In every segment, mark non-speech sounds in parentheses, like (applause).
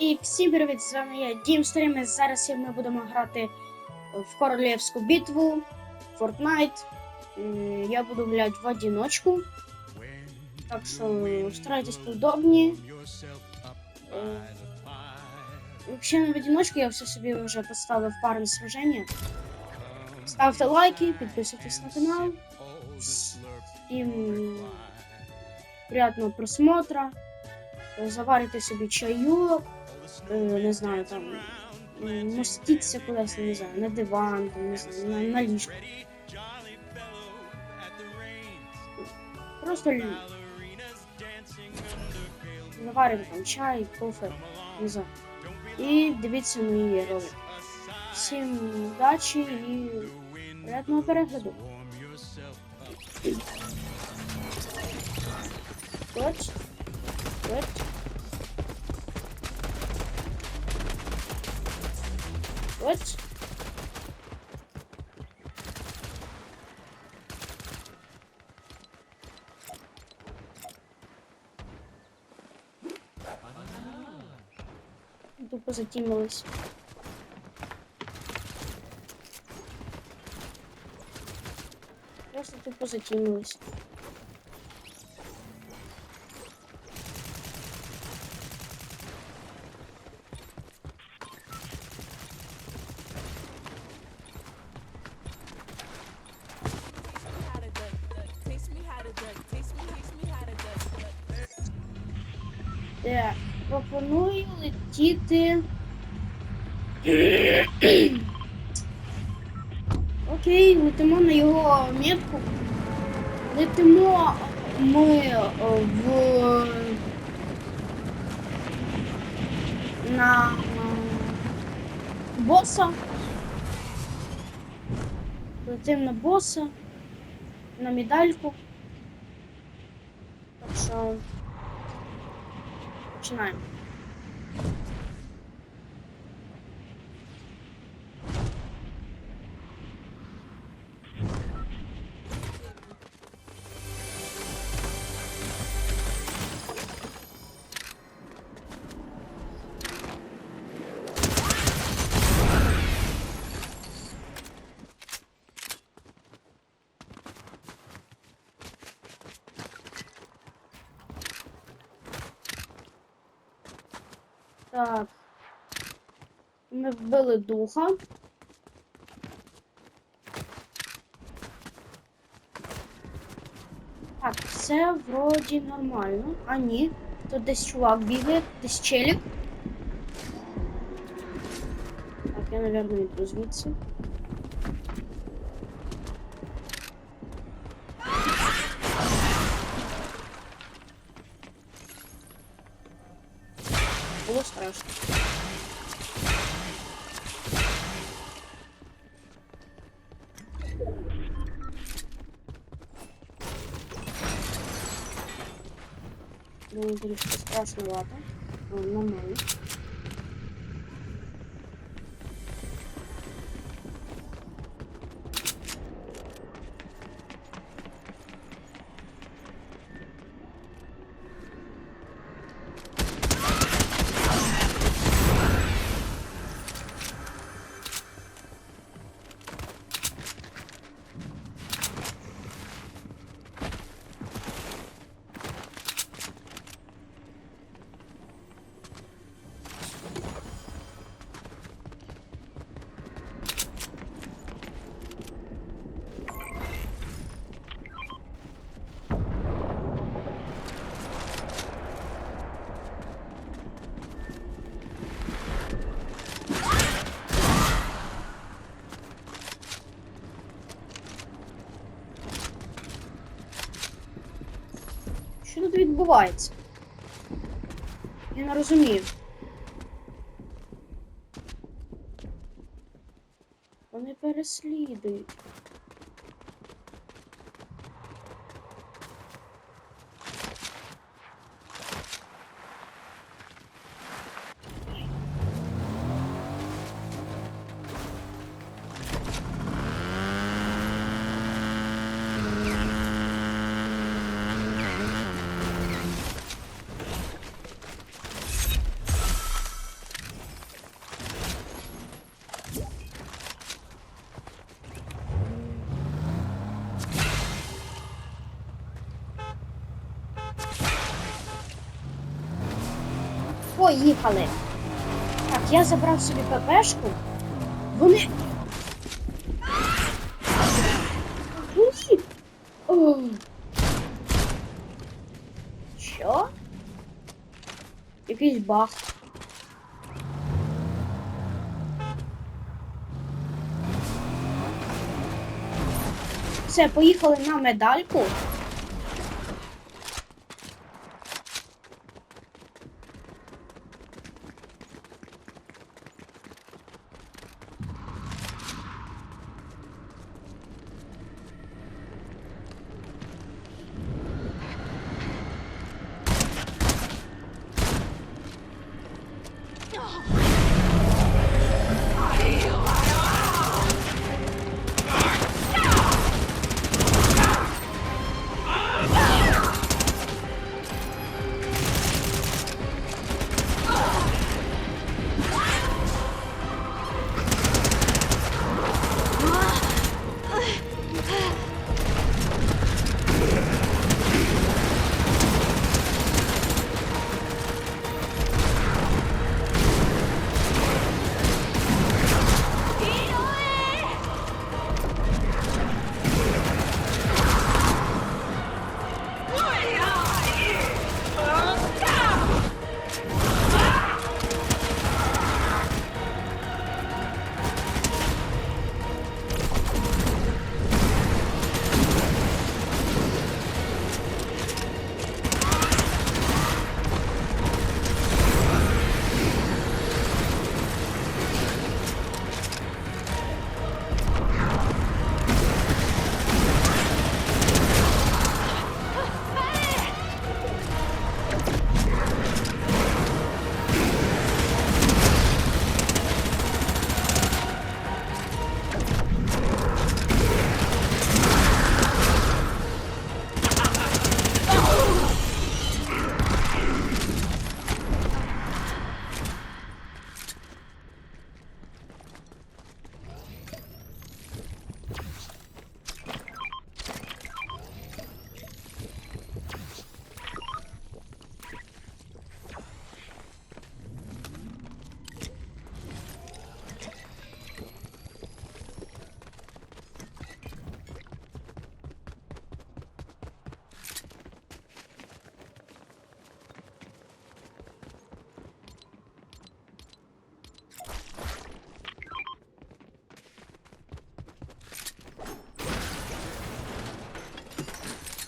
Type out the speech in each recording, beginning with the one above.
І всім привіт, з вами я Дім Стрім. і Зараз ми будемо грати в королівську битву Fortnite. Я буду гуляти в одиночку, так що старайтесь поудобні. Е, Взагалі не в одиночку, я все собі вже поставив парне сраження. Ставте лайки, підписуйтесь на канал. Всім приятного просмотра. Заварите собі чайок, не знаю, там м, мостіться кудись, не знаю, на диван, там, не знаю, на, на ліжко. Просто л- там чай, кофе, не знаю. І дивіться мої ролики. Всім удачі і приятного перегляду. От. От. Вот. Тупо затимилась. Просто тупо затимилась. Так, пропоную летіти. Окей, летимо на його метку. Летимо ми е, в на боса. Летимо на боса, на медальку. Так що Time Ми вбили духа. Так, все вроді нормально. А ні. Тут десь чувак бігає, десь челік. Так, я, напевно, йду звідси. Було страшно. Було трішки страшновато. О, Нормально. Що тут відбувається? Я не розумію. Вони переслідують. Поїхали. Так, я забрав собі ППшку. Вони. Що? Якийсь баг. Все, поїхали на медальку.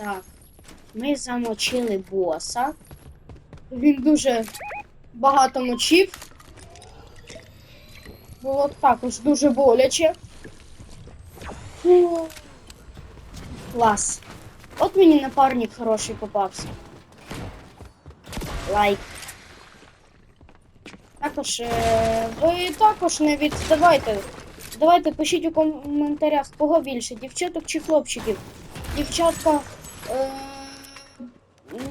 Так. Ми замочили боса. Він дуже багато мочив. Було також дуже боляче. Фу. Клас. От мені напарник хороший попався. Лайк. Також е, ви також не відставайте. Давайте пишіть у коментарях, кого більше, дівчаток чи хлопчиків. Дівчатка.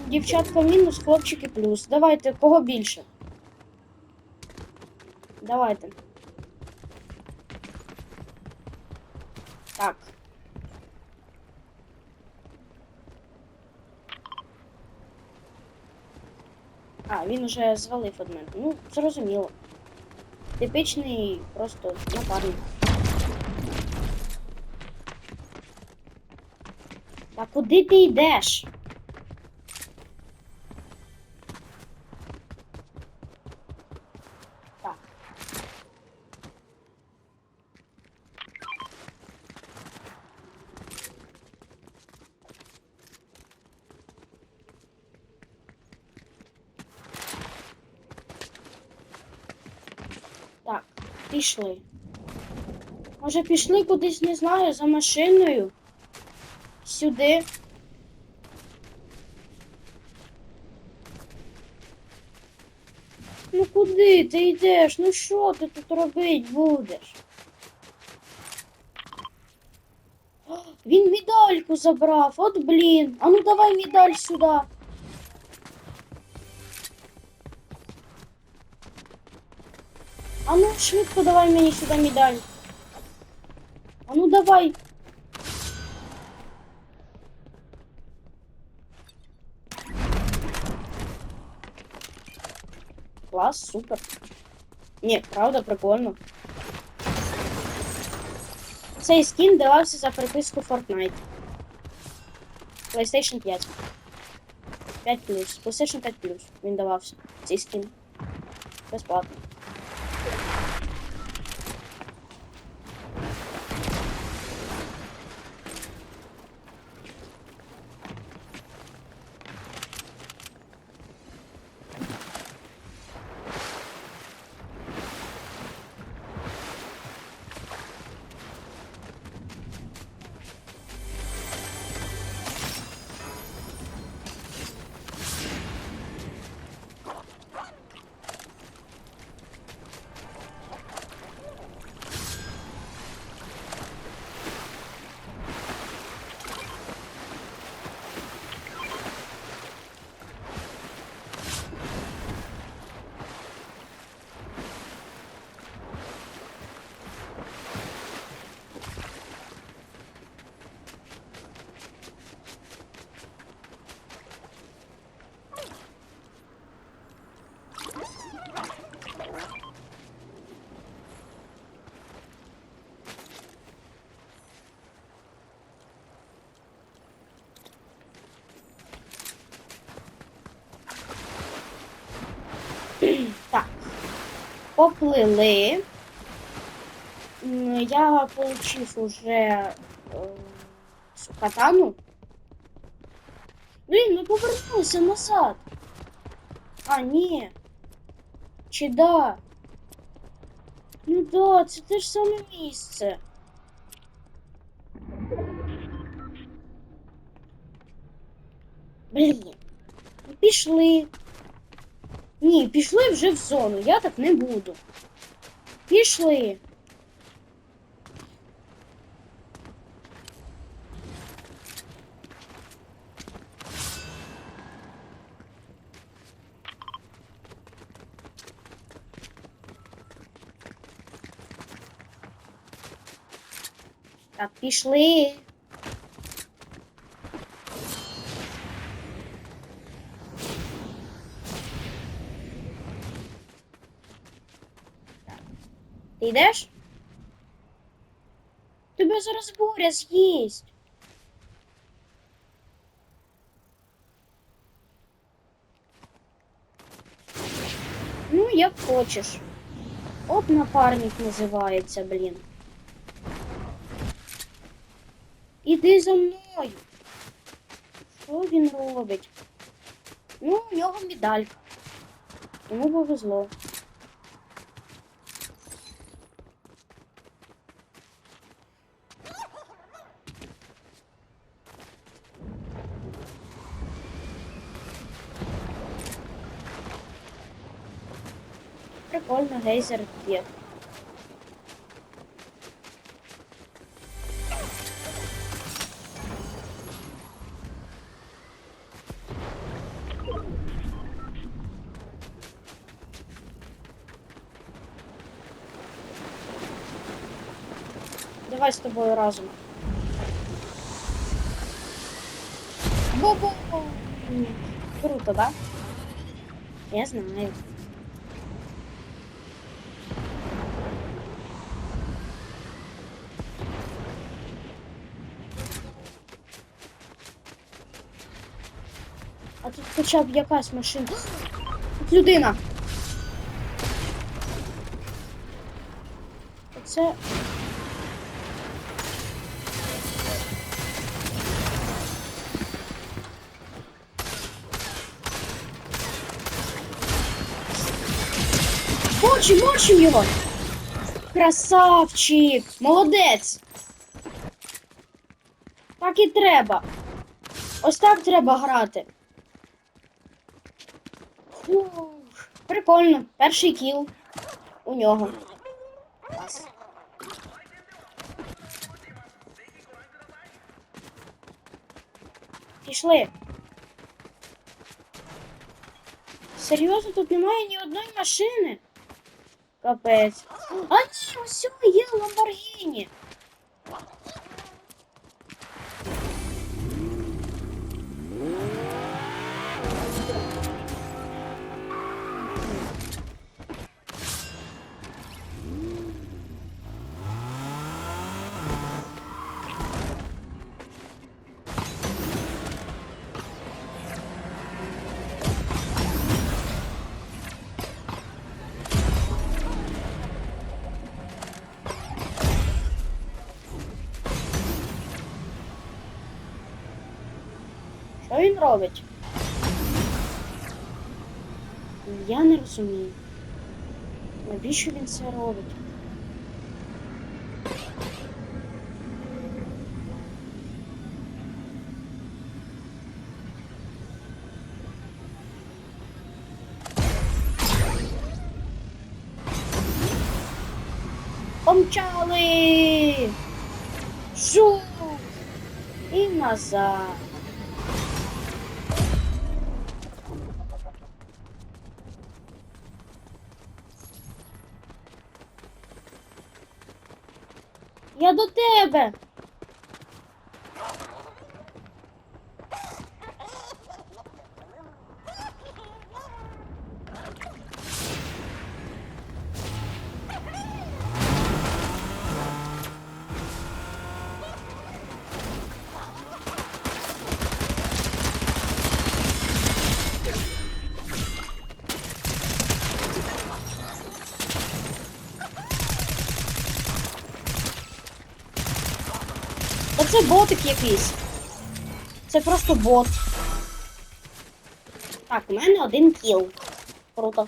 Дівчатка мінус, хлопчики плюс. Давайте, кого більше? Давайте. Так. А, він уже звалив од мене. Ну, зрозуміло. Типичний просто напарник. Та куди ти йдеш? Так. Так, пішли. Може пішли кудись, не знаю, за машиною? Сюди. Ну куди ти йдеш? Ну що ти тут робить будеш? О, Він медальку забрав, от блін. А ну давай медаль сюди. А ну швидко давай мені сюди медаль. А ну давай. Клас, супер. Ні, правда, прикольно. Цей скін давався за приписку Fortnite. PlayStation 5. 5 PlayStation 5 Він давався. Цей скін. Безплатно. (clears throat) Так. Поплили. Я получив уже е, катану. Блін, ми повернулися назад. А, ні. Чи да? Ну да, це те ж саме місце. Блін. Ну, Пішли. Ні, пішли вже в зону, я так не буду. Пішли. Так, пішли. Йдеш? Тебе зараз буря з'їсть. Ну, як хочеш. От напарник називається, блін. Іди за мною. Що він робить? Ну, у нього медалька. Йому повезло. Прикольно, гейзер є. Давай з тобою разом. Бу-бу! Круто, да? Я знаю. А тут хоча б якась машина. Тут людина. Оце. Мочим, мочим його! Красавчик! Молодець! Так і треба. Ось так треба грати. Фух, прикольно. Перший кіл у нього. Клас. Пішли. Серйозно, тут немає ні одної машини. Капець. А ні, ось є Ламборгіні. Він робить? Я не розумію. Навіщо він це робить? Помчали! Жу! І назад. Я до тебе. Це ботик якийсь. Це просто бот. Так, у мене один кіл. Круто.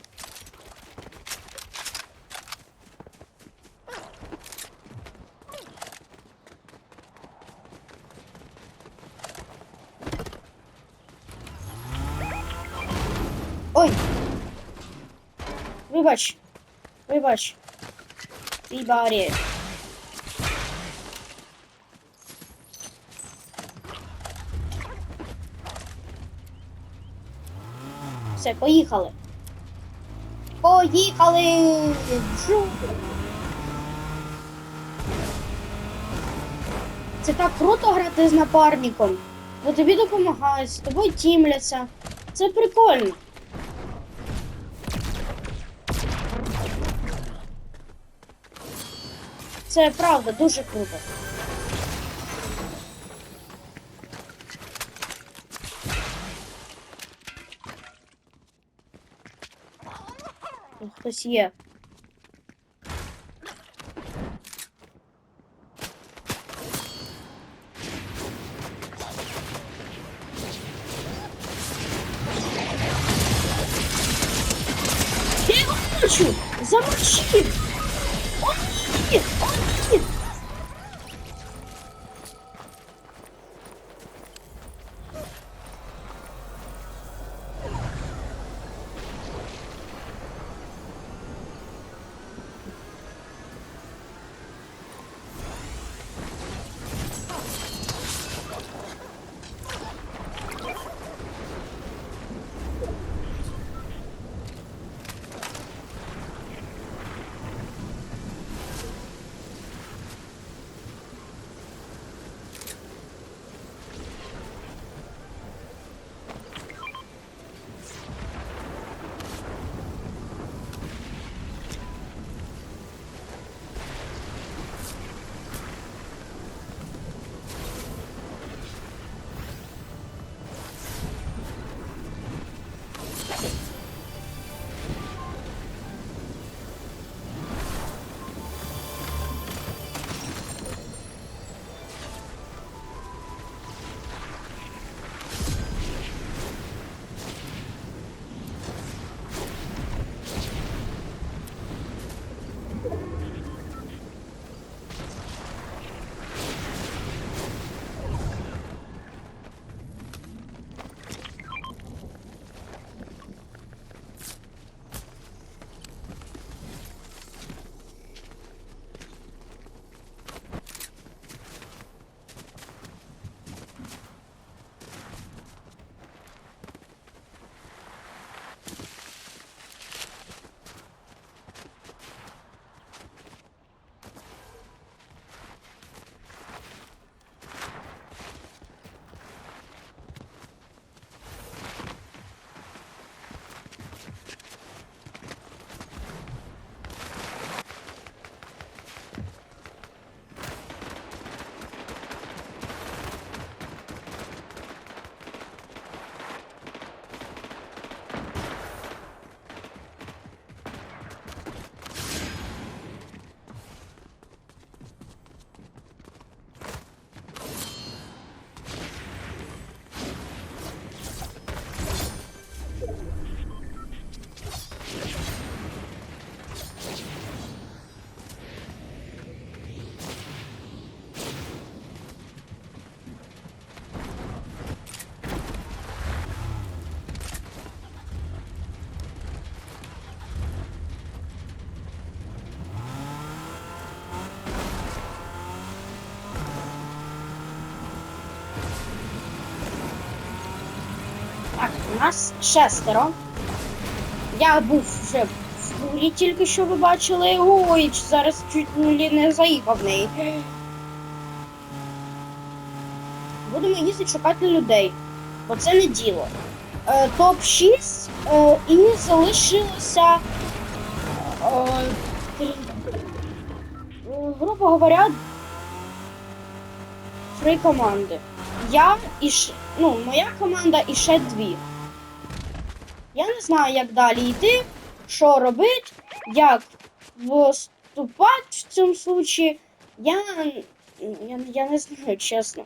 Ой. Вибач. Вибач. Твій Все, поїхали. Поїхали! Жу! Це так круто грати з напарником. Бо тобі допомагають, з тобою тімляться. Це прикольно. Це правда дуже круто. Тут Хтось! Замочив! О, ні! О! Нас шестеро. Я був вже в фурі, тільки що ви бачили. Ой, зараз чуть не заїхав в неї. Будемо їздити шукати людей, бо це не діло. Е, Топ-6 е, і залишилося. Е, грубо говоря, три команди. Я і ш... ну, моя команда і ще дві. Я не знаю, як далі йти, що робити, як виступати в цьому случаї. Я, я, я не знаю, чесно.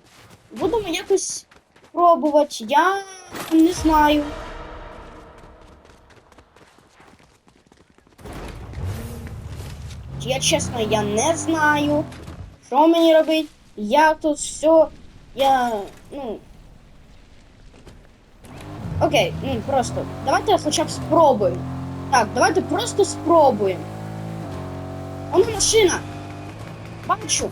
Будемо якось пробувати. Я не знаю. Я чесно, я не знаю, що мені робити. Я тут все. Я. ну. Окей, ну просто. Давайте хоча б спробуємо. Так, давайте просто спробуємо. Воно машина. Бачу.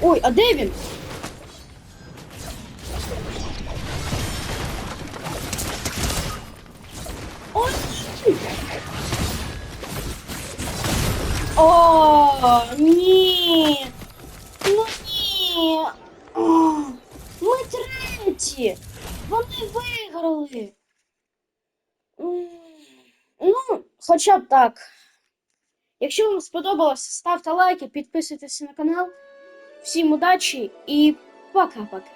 Ой, а де він? Хоча б так. Якщо вам сподобалось, ставте лайки, підписуйтесь на канал. Всім удачі і пока-пока.